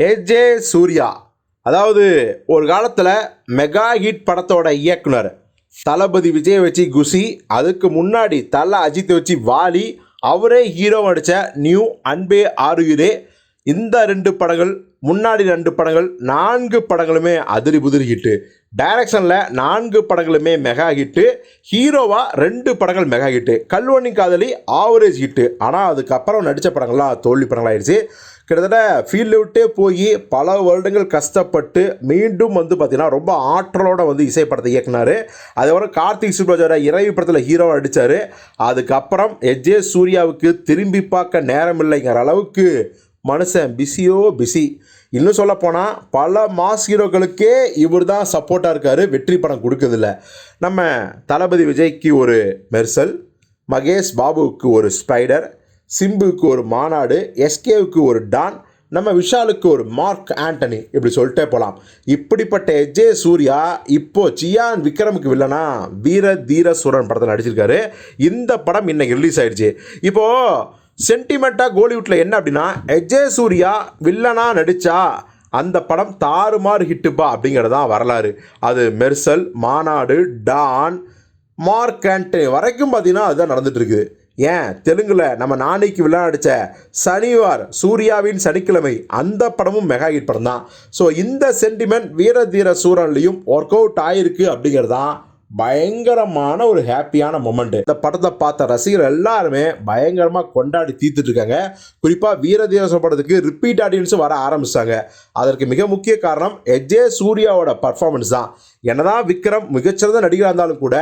AJ Surya. அதாவது ஒரு காலத்தில் மெகா ஹிட் படத்தோட இயக்குனர். தளபதி விஜய் வச்சு குஷி அதுக்கு முன்னாடி தலை அஜித் வச்சு வாலி அவரே ஹீரோ நடித்த நியூ அன்பே ஆறுயிரே இந்த ரெண்டு படங்கள் முன்னாடி ரெண்டு படங்கள் நான்கு படங்களுமே அதிரி புதிரி ஹிட்டு டைரக்ஷனில் நான்கு படங்களுமே மெகா ஹிட்டு ஹீரோவாக ரெண்டு படங்கள் மெகா ஹிட்டு கல்வனி காதலி ஆவரேஜ் ஹிட்டு ஆனால் அதுக்கப்புறம் நடித்த படங்கள்லாம் தோல்வி படங்களாகிடுச்சு கிட்டத்தட்ட ஃபீல்டு விட்டே போய் பல வருடங்கள் கஷ்டப்பட்டு மீண்டும் வந்து பார்த்திங்கன்னா ரொம்ப ஆற்றலோட வந்து இசைப்படத்தை இயக்குனார். அதுக்கப்புறம் கார்த்திக் சுப்ராஜோட இறைவு படத்தில் ஹீரோவாக அடித்தார் அதுக்கப்புறம் எஜே சூர்யாவுக்கு திரும்பி பார்க்க நேரம் இல்லைங்கிற அளவுக்கு மனுஷன் பிஸியோ பிஸி இன்னும் சொல்லப்போனால் பல மாஸ் ஹீரோக்களுக்கே இவர் தான் சப்போர்ட்டாக இருக்கார். வெற்றி படம் கொடுக்கறதில்ல. நம்ம தளபதி விஜய்க்கு ஒரு மெர்சல் மகேஷ் பாபுவுக்கு ஒரு ஸ்பைடர் சிம்புவுக்கு ஒரு மாநாடு எஸ்கேவுக்கு ஒரு டான் நம்ம விஷாலுக்கு ஒரு மார்க் ஆண்டனி இப்படி சொல்லிட்டே போகலாம் இப்படிப்பட்ட எஜே சூர்யா இப்போ சியான் விக்ரமுக்கு வில்லனா வீர தீர சூரன் படத்தில் நடிச்சிருக்காரு. இந்த படம் இன்னைக்கு ரிலீஸ் ஆயிடுச்சு. இப்போது சென்டிமெண்ட்டாக கோலிவுட்டில் என்ன அப்படின்னா எஜே சூர்யா வில்லனா நடித்தா அந்த படம் தாறுமாறு ஹிட்டுப்பா அப்படிங்கிறது தான் வரலாறு. அது மெர்சல் மாநாடு டான் மார்க் ஆண்டனி வரைக்கும் பார்த்தீங்கன்னா அதுதான் நடந்துட்டு இருக்குது. ஏன்? தெலுங்குல நம்ம நாளைக்கு விளையாடிச்ச நடித்த சனிவார் சூர்யாவின் சனிக்கிழமை அந்த படமும் மெகா ஹிட் படம் தான் ஸோ இந்த சென்டிமெண்ட் வீர தீர சூரன்லையும் ஒர்க் அவுட் ஆயிருக்கு அப்படிங்கிறது தான் பயங்கரமான ஒரு ஹாப்பியான மொமெண்ட். இந்த படத்தை பார்த்த ரசிகர் எல்லாருமே பயங்கரமாக கொண்டாடி தீர்த்துட்டு இருக்காங்க குறிப்பாக வீரதேச படத்துக்கு ரிப்பீட் ஆடியன்ஸும் வர ஆரம்பிச்சாங்க. அதற்கு மிக முக்கிய காரணம் எஜே சூர்யாவோட பர்ஃபார்மன்ஸ் தான். என்னதான் விக்ரம் மிகச்சிறந்த நடிகராக இருந்தாலும் கூட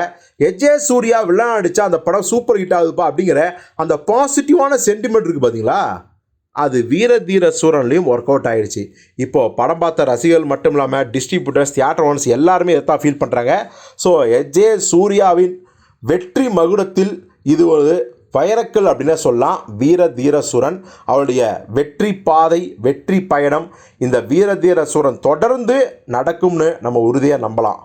எஜே சூர்யா வில்லன் அடித்தா அந்த படம் சூப்பர் ஹிட் ஆகுதுப்பா அப்படிங்கிற அந்த பாசிட்டிவான சென்டிமெண்ட் இருக்குது பார்த்தீங்களா அது வீர தீர சூரன்லையும் ஒர்க் அவுட் ஆகிடுச்சு இப்போது படம் பார்த்த ரசிகர்கள் மட்டும் இல்லாமல் டிஸ்ட்ரிபியூட்டர்ஸ் தியேட்டர் ஓனர்ஸ் எல்லாருமே இதைத்தான் ஃபீல் பண்ணுறாங்க ஸோ எஜே சூர்யாவின் வெற்றி மகுடத்தில் இது ஒரு வைரக்கல் அப்படின்னே சொல்லலாம். வீர தீர சூரன் அவருடைய வெற்றி பாதை வெற்றி பயணம் இந்த வீர தீர சூரன் தொடர்ந்து நடக்கும்னு நம்ம உறுதியாக நம்பலாம்.